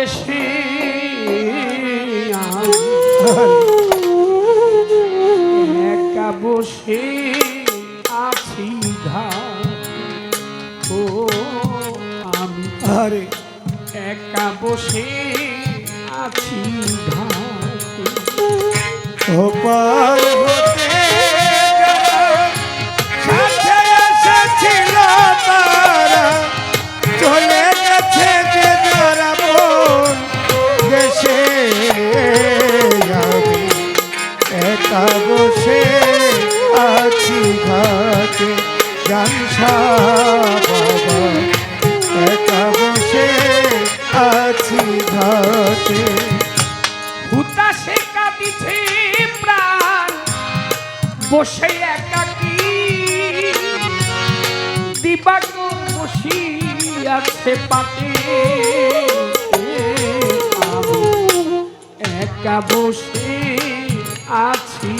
দেশে একা বসে আছি ঘাট ও আমি আরে। একা বসে আছি ঘাটে ওপার হতে একা বসে আছি ঘাটে হুতাশে কাঁদিছে প্রাণ। বসে বসি আছে পাতে একা বসে আছি।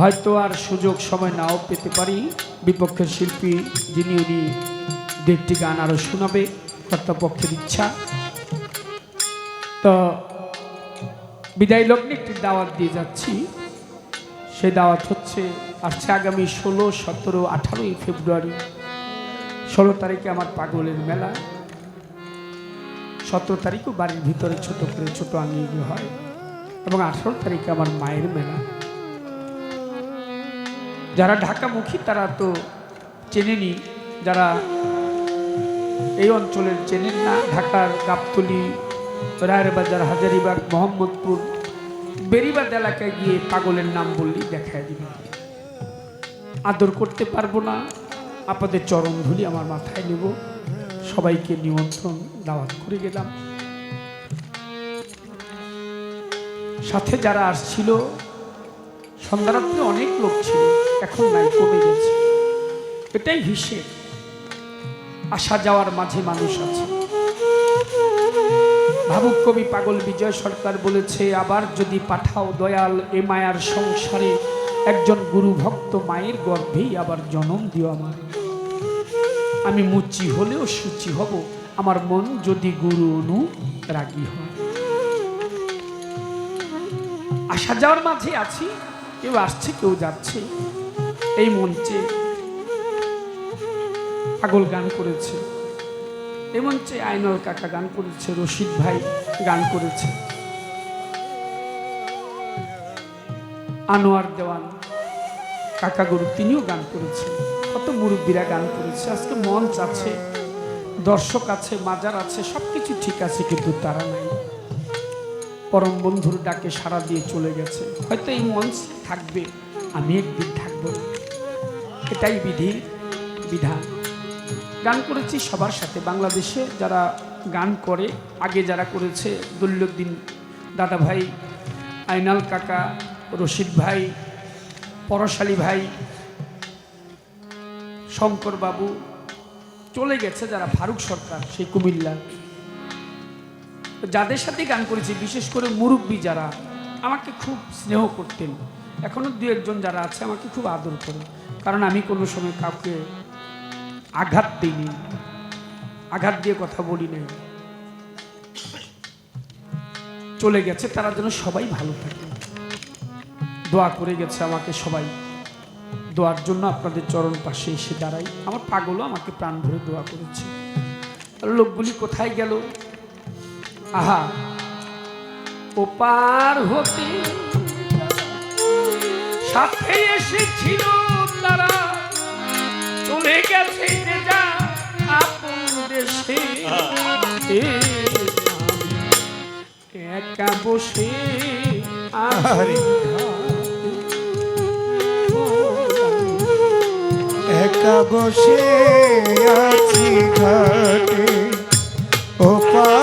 হয়তো আর সুযোগ সময় নাও পেতে পারি। বিপক্ষের শিল্পী যিনি উনি দু একটি গান আরও শোনাবে, কর্তাপক্ষের ইচ্ছা। তো বিদায় লগ্নে একটি দাওয়াত দিয়ে যাচ্ছি। সেই দাওয়াত হচ্ছে আসছে আগামী ষোলো, সতেরো আঠারোই ফেব্রুয়ারি। ষোলো তারিখে আমার পাগলের মেলা। সতেরো তারিখও বাড়ির ভিতরে ছোট করে ছোট আঙ্গিকে হয়। এবং আঠারো তারিখে আমার মায়ের মেলা। যারা ঢাকামুখী, তারা তো চেনেনি, যারা এই অঞ্চলের চেনেন না। ঢাকার গাবতলি, রায়েরবাজার, হাজারিবাগ, মোহাম্মদপুর বেরিবাদ এলাকায় গিয়ে পাগলের নাম বললেই দেখায় দিবে। আদর করতে পারব না। আপনাদের চরণ ধুলি আমার মাথায় নেব। সবাইকে নিমন্ত্রণ দাওয়াত করে গেলাম। সাথে যারা আসছিল সন্ধ্যারাত্রে অনেক লোক ছিল, এখন নাই, কমে গেছে। এটাই হিসেব। আসা যাওয়ার মাঝে মানুষ আছে। ভাবুক কবি পাগল বিজয় সরকার বলেছে, আবার যদি পাঠাও দয়াল এ মায়ার সংসারে, একজন গুরু ভক্ত মায়ের গর্ভেই আবার জন্ম দিও আমার। আমি মুচি হলেও সুচি হব, আমার মন যদি গুরু অনু রাগী হয়। আসা যাওয়ার মাঝে আছি কেউ আসছে, কেউ যাচ্ছে। এই মঞ্চে পাগল গান করেছে। এই মঞ্চে আইনল কাকা গান করেছে, রশিদ ভাই গান করেছে। আনোয়ার দেওয়ান কাকা গুরু, তিনিও গান করেছেন। কত মুরব্বীরা গান করেছে। আজকে মঞ্চ আছে, দর্শক আছে, মাজার আছে সব কিছু ঠিক আছে, কিন্তু তারা নাই। পরম বন্ধুর ডাকে সাড়া দিয়ে চলে গেছে। হয়তো এই মঞ্চ থাকবে, আমি একদিন থাকব। এটাই বিধি, বিধান। গান করেছি সবার সাথে। বাংলাদেশে যারা গান করে, আগে যারা করেছে দল্লুদ্দিন দাদা ভাই, আইনাল কাকা, রশিদ ভাই, পরশালী ভাই শঙ্কর বাবু চলে গেছে যারা ফারুক সরকার, সেই কুমিল্লা যাদের সাথে গান করেছি, বিশেষ করে মুরব্বী যারা, আমাকে খুব স্নেহ করতেন। এখনও দু একজন যারা আছে, আমাকে খুব আদর করে কারণ আমি কোনো সময় কাউকে আঘাত দিইনি। আঘাত দিয়ে কথা বলি নাই। চলে গেছে, তারা যেন সবাই ভালো থাকে। দোয়া করে গেছে আমাকে সবাই। দোয়ার জন্য আপনাদের চরণ পাশে এসে দাঁড়াই। আমার পাগলও আমাকে প্রাণ ভরে দোয়া করেছে। লোকগুলি কোথায় গেল? আহা। ওপার হতে সাথে এসেছিল তারা। চলে গেছে যে যা আপন দেশে। একা বসে আহারে। একা বসে আছি ঘাটে। ওপা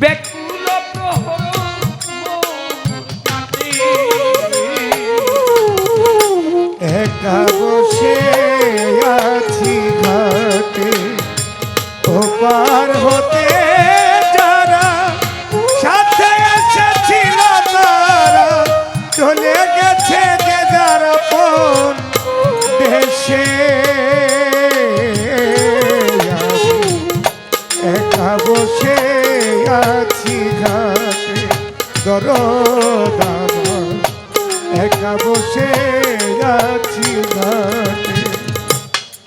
ব্যাকুল একা বসে করো দাদা একা বসে আছি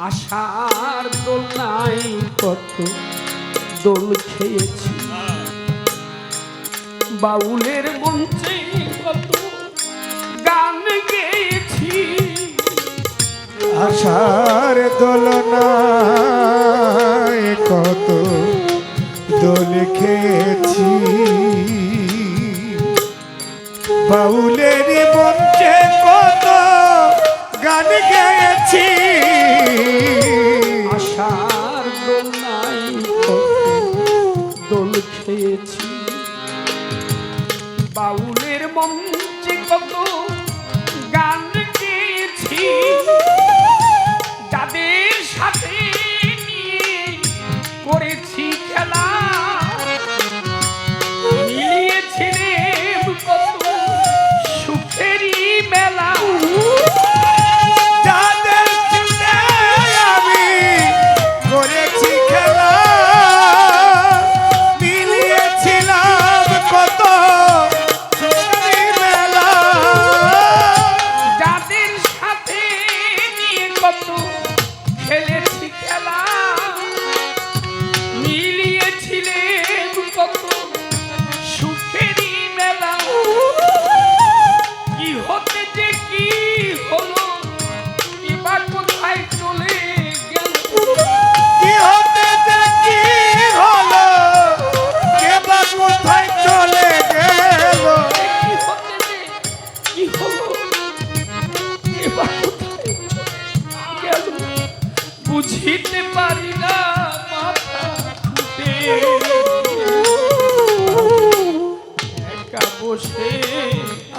আশার দোলনায় কত দোল খেয়েছি। বাউলের মঞ্চে কত গান গেয়েছি। আশার দোলনায় কত দোল খেয়েছি। বাউলেরি মঞ্চে কত গান গেয়েছি। আশার দোল খেয়েছি। বাউলের মঞ্চে কত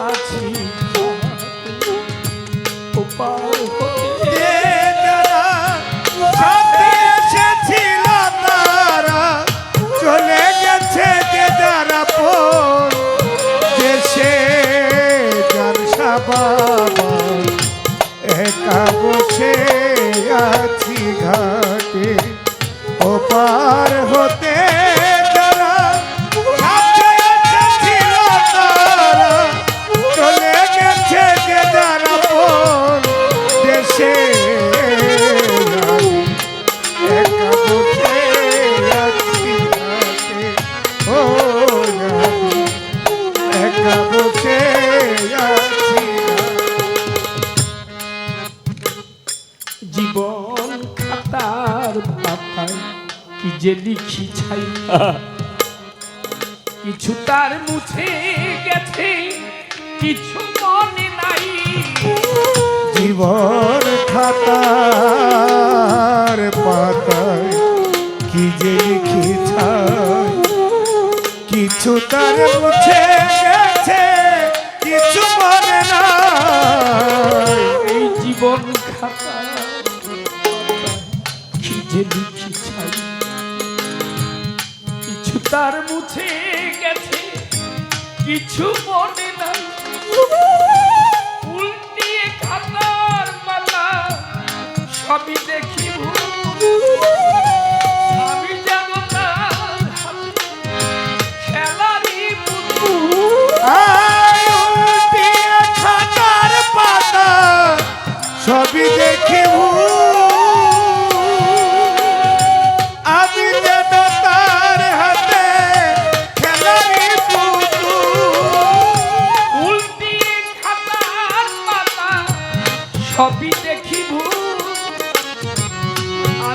আছি। জীবন খাতার পাতায় কি যে লিখি ছাই। কিছু তার মুছে গেছে, কিছু মনে নাই। জীবন খাতার পাতায় কি যে লিখি ছাই। কিছু তার মুছে কিছু তার মুছে গেছে কিছু মনে নাই। উল্টিয়ে খাতার মালা সবই